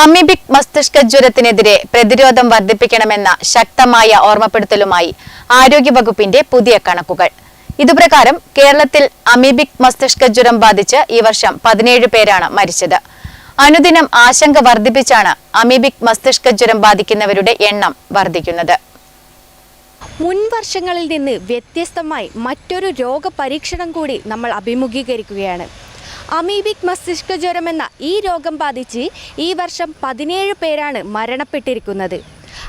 Amoebic മസ്തിഷ്ക ജ്വരത്തിനെതിരെ പ്രതിരോധം വർദ്ധിപ്പിക്കണമെന്ന ശക്തമായ ഓർമ്മപ്പെടുത്തലുമായി ആരോഗ്യവകുപ്പിന്റെ പുതിയ കണക്കുകൾ. ഇതുപ്രകാരം കേരളത്തിൽ അമീബിക് മസ്തിഷ്ക ജ്വരം ബാധിച്ച് ഈ വർഷം പതിനേഴ് പേരാണ് മരിച്ചത്. അനുദിനം ആശങ്ക വർദ്ധിപ്പിച്ചാണ് അമീബിക് മസ്തിഷ്ക ജ്വരം ബാധിക്കുന്നവരുടെ എണ്ണം വർദ്ധിക്കുന്നത്. മുൻ വർഷങ്ങളിൽ നിന്ന് വ്യത്യസ്തമായി മറ്റൊരു രോഗപരീക്ഷണം കൂടി നമ്മൾ അഭിമുഖീകരിക്കുകയാണ്. അമീബിക് മസ്തിഷ്ക ജ്വരം എന്ന ഈ രോഗം ബാധിച്ച് ഈ വർഷം പതിനേഴ് പേരാണ് മരണപ്പെട്ടിരിക്കുന്നത്.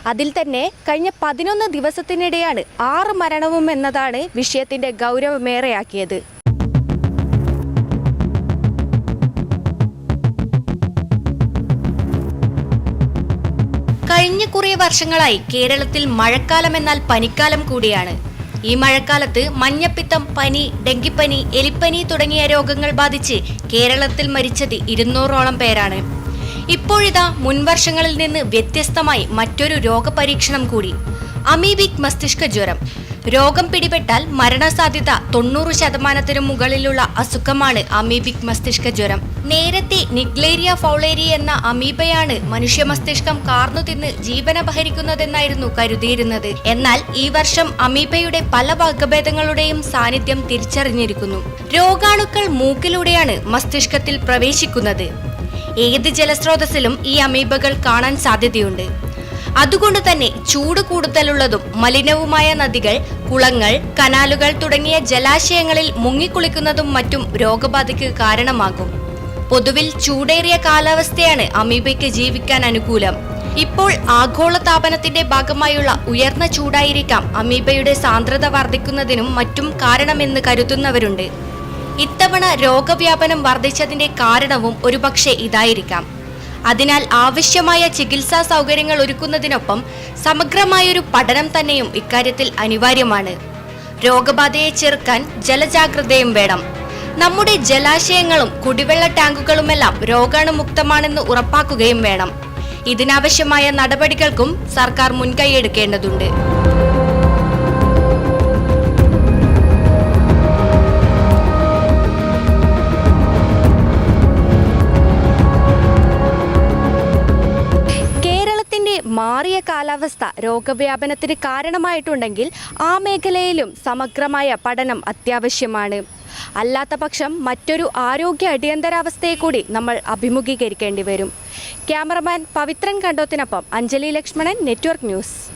അതിൽ തന്നെ കഴിഞ്ഞ പതിനൊന്ന് ദിവസത്തിനിടെയാണ് ആറ് മരണവും എന്നതാണ് വിഷയത്തിന്റെ ഗൗരവമേറെയാക്കിയത്. കഴിഞ്ഞ കുറേ വർഷങ്ങളായി കേരളത്തിൽ മഴക്കാലം എന്നാൽ പനിക്കാലം കൂടിയാണ്. ഈ മഴക്കാലത്ത് മഞ്ഞപ്പിത്തം പനി ഡെങ്കിപ്പനി എലിപ്പനി തുടങ്ങിയ രോഗങ്ങൾ ബാധിച്ച് കേരളത്തിൽ മരിച്ചത് ഇരുന്നൂറോളം പേരാണ്. ഇപ്പോഴിതാ മുൻവർഷങ്ങളിൽ നിന്ന് വ്യത്യസ്തമായി മറ്റൊരു രോഗപരീക്ഷണം കൂടി. അമീബിക് മസ്തിഷ്ക ജ്വരം. രോഗം പിടിപെട്ടാൽ മരണസാധ്യത തൊണ്ണൂറ് ശതമാനത്തിനു മുകളിലുള്ള അസുഖമാണ് അമീബിക് മസ്തിഷ്ക ജ്വരം. നേരത്തെ നിഗ്ലേരിയ ഫൗളേരി എന്ന അമീബയാണ് മനുഷ്യ മസ്തിഷ്കം കാർന്നു തിന്ന് ജീവനപഹരിക്കുന്നതെന്നായിരുന്നു കരുതിയിരുന്നത്. എന്നാൽ ഈ വർഷം അമീബയുടെ പല വകഭേദങ്ങളുടെയും സാന്നിധ്യം തിരിച്ചറിഞ്ഞിരിക്കുന്നു. രോഗാണുക്കൾ മൂക്കിലൂടെയാണ് മസ്തിഷ്കത്തിൽ പ്രവേശിക്കുന്നത്. ഏത് ജലസ്രോതസ്സിലും ഈ അമീബകൾ കാണാൻ സാധ്യതയുണ്ട്. അതുകൊണ്ട് തന്നെ ചൂട് കൂടുതലുള്ളതും മലിനവുമായ നദികൾ കുളങ്ങൾ കനാലുകൾ തുടങ്ങിയ ജലാശയങ്ങളിൽ മുങ്ങിക്കുളിക്കുന്നതും മറ്റും രോഗബാധയ്ക്ക് കാരണമാകും. പൊതുവിൽ ചൂടേറിയ കാലാവസ്ഥയാണ് അമീബയ്ക്ക് ജീവിക്കാൻ അനുകൂലം. ഇപ്പോൾ ആഗോള താപനത്തിന്റെ ഭാഗമായുള്ള ഉയർന്ന ചൂടായിരിക്കാം അമീബയുടെ സാന്ദ്രത വർദ്ധിക്കുന്നതിനും മറ്റും കാരണമെന്ന് കരുതുന്നവരുണ്ട്. ഇത്തവണ രോഗവ്യാപനം വർദ്ധിച്ചതിന്റെ കാരണവും ഒരുപക്ഷെ ഇതായിരിക്കാം. അതിനാൽ ആവശ്യമായ ചികിത്സാ സൗകര്യങ്ങൾ ഒരുക്കുന്നതിനൊപ്പം സമഗ്രമായൊരു പഠനം തന്നെയും ഇക്കാര്യത്തിൽ അനിവാര്യമാണ്. രോഗബാധയെ ചെറുക്കാൻ ജലജാഗ്രതയും വേണം. നമ്മുടെ ജലാശയങ്ങളും കുടിവെള്ള ടാങ്കുകളുമെല്ലാം രോഗാണുമുക്തമാണെന്ന് ഉറപ്പാക്കുകയും വേണം. ഇതിനാവശ്യമായ നടപടികൾക്കും സർക്കാർ മുൻകൈയെടുക്കേണ്ടതുണ്ട്. മാറിയ കാലാവസ്ഥ രോഗവ്യാപനത്തിന് കാരണമായിട്ടുണ്ടെങ്കിൽ ആ മേഖലയിലും സമഗ്രമായ പഠനം അത്യാവശ്യമാണ്. അല്ലാത്ത പക്ഷം മറ്റൊരു ആരോഗ്യ അടിയന്തരാവസ്ഥയെ കൂടി നമ്മൾ അഭിമുഖീകരിക്കേണ്ടി വരും. ക്യാമറമാൻ പവിത്രൻ കണ്ടോത്തിനൊപ്പം അഞ്ജലി ലക്ഷ്മണൻ നെറ്റ്വർക്ക് ന്യൂസ്.